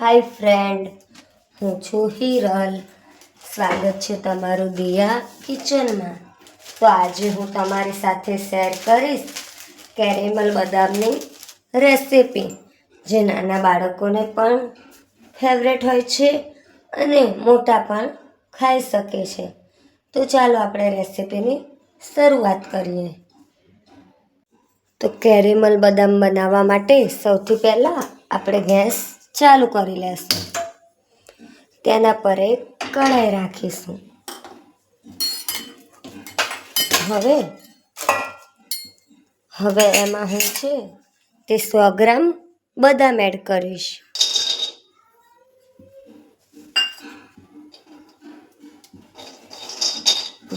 હાય friend, હું છું હિરલ. સ્વાગત છે તમારું દિયા કિચનમાં. તો આજે હું તમારી સાથે શેર કરીશ કેરેમલ બદામની રેસીપી, જે નાના બાળકોને પણ ફેવરેટ હોય છે અને મોટા પણ ખાઈ શકે છે. તો ચાલો આપણે રેસીપીની શરૂઆત કરીએ. તો કેરેમલ બદામ બનાવવા માટે સૌથી પહેલાં આપણે ગેસ ચાલુ કરી લેશું. તેના પર એક કઢાઈ રાખીશું. હવે હવે એમાં હું છે તે સો ગ્રામ બદામ એડ કરીશ.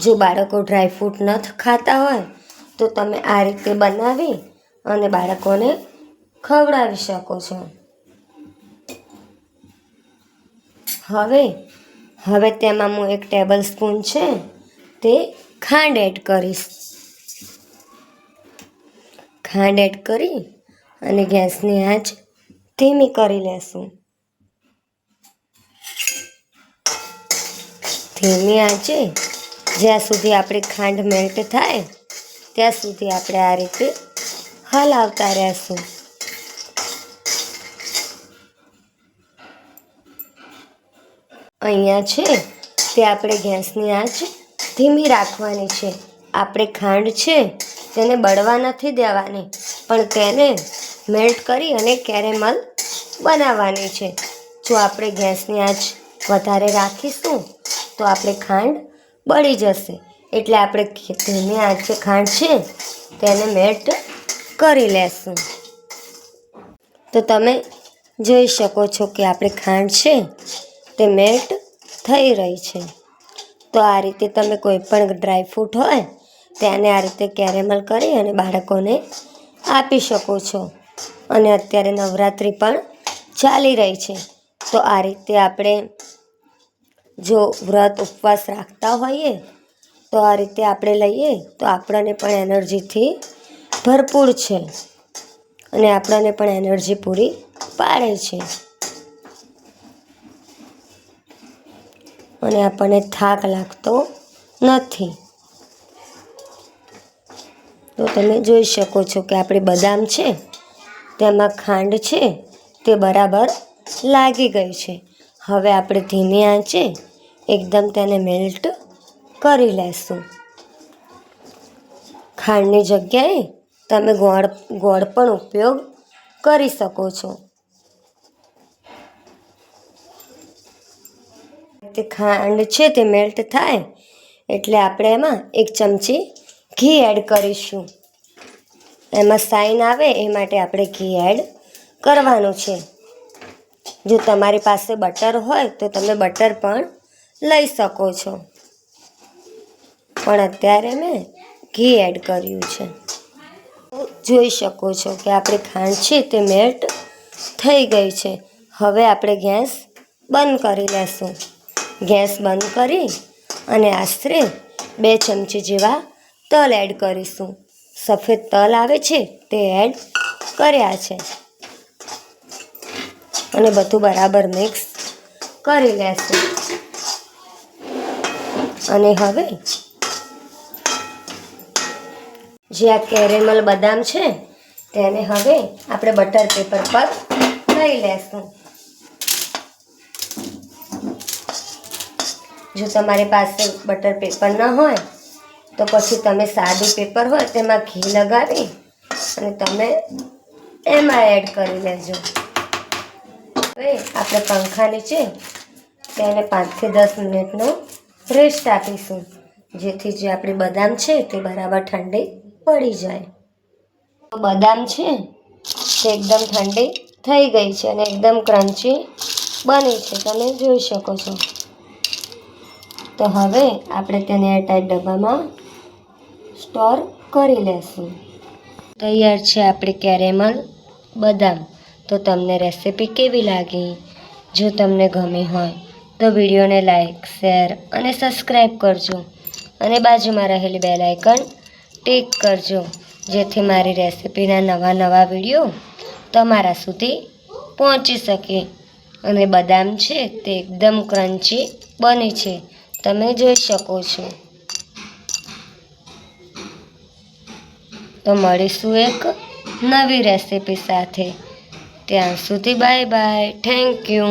જો બાળકો ડ્રાયફ્રૂટ ન ખાતા હોય, તો તમે આ રીતે બનાવી અને બાળકોને ખવડાવી શકો છો. હવે હવે તેમાં હું એક ટેબલ સ્પૂન છે તે ખાંડ એડ કરીશ. ખાંડ એડ કરી અને ગેસની આંચ ધીમી કરી લેશું. ધીમી આંચે જ્યાં સુધી આપણી ખાંડ મેલ્ટ થાય, ત્યાં સુધી આપણે આ રીતે હલાવતા રહેશું. અહીંયા છે તે આપણે ગેસની આંચ ધીમી રાખવાની છે. આપણે ખાંડ છે તેને બળવા નથી દેવાની, પણ તેને મેલ્ટ કરી અને કેરેમલ બનાવવાની છે. જો આપણે ગેસની આંચ વધારે રાખીશું, તો આપણે ખાંડ બળી જશે. એટલે આપણે ધીમી આંચે ખાંડ છે તેને મેલ્ટ કરી લેશું. તો તમે જોઈ શકો છો કે આપણે ખાંડ છે તે મેલ્ટ થઈ રહી છે. તો આ રીતે તમે કોઈ પણ ડ્રાયફ્રૂટ હોય તેને આ રીતે કેરેમલ કરી અને બાળકોને આપી શકો છો. અને અત્યારે નવરાત્રિ પણ ચાલી રહી છે. તો આ રીતે આપણે જો વ્રત ઉપવાસ રાખતા હોઈએ, તો આ રીતે આપણે લઈએ, તો આપણને પણ એનર્જીથી ભરપૂર છે. અને આપણને પણ એનર્જી પૂરી પાડે છે. અને આપણને થાક લાગતો નથી. તો તમે જોઈ શકો છો કે આપણે બદામ છે તેમાં ખાંડ છે, તે બરાબર લાગી ગઈ છે. હવે આપણે ધીમી આંચે એકદમ તેને મેલ્ટ કરી લેશું. ખાંડની જગ્યાએ તમે ગોળ ગોળ પણ ઉપયોગ કરી શકો છો. તે ખાંડ છે તે મેલ્ટ થાય, એટલે આપણે એમાં એક ચમચી ઘી એડ કરીશું. એમાં સાઈન આવે એ માટે આપણે ઘી એડ કરવાનું છે. જો તમારી પાસે બટર હોય તો તમે બટર પણ લઈ શકો છો. પણ અત્યારે મેં ઘી એડ કર્યું છે. જોઈ શકો છો કે આપણી ખાંડ છે તે મેલ્ટ થઈ ગઈ છે. હવે આપણે ગેસ બંધ કરી લેશું. ગેસ બંધ કરી અને આશરે બે ચમચી જેવા તલ એડ કરીશું. સફેદ તલ આવે છે તે એડ કર્યા છે. અને બધું બરાબર મિક્સ કરી લેશું. અને હવે જે આ કેરેમલ બદામ છે તેને હવે આપણે બટર પેપર પર લઈ લેશું. જો તમારી પાસે બટર પેપર ન હોય, તો પછી તમે સાદું પેપર હોય તેમાં ઘી લગાવી અને તમે એમાં એડ કરી લેજો. હવે આપણે પંખા નીચે તેને પાંચથી દસ મિનિટનો રેસ્ટ આપીશું, જેથી જે આપણી બદામ છે તે બરાબર ઠંડી પડી જાય. બદામ છે તે એકદમ ઠંડી થઈ ગઈ છે અને એકદમ ક્રન્ચી બની છે, તમે જોઈ શકો છો. તો હવે આપણે તેને એરટાઈટ ડબ્બામાં સ્ટોર કરી લેશું. તૈયાર છે આપણી કેરેમલ બદામ. તો તમને રેસિપી કેવી લાગી? જો તમને ગમી હોય, તો વિડીયોને લાઇક શેર અને સબસ્ક્રાઈબ કરજો. અને બાજુમાં રહેલી બેલ આઇકન ટિક કરજો, જેથી મારી રેસિપીના નવા નવા વીડિયો તમારા સુધી પહોંચી શકે. અને બદામ છે તે એકદમ ક્રન્ચી બને છે. તમે જોઈ શકો છો. તો મળીશું એક નવી રેસીપી સાથે. ત્યાં સુધી બાય બાય થેન્ક યુ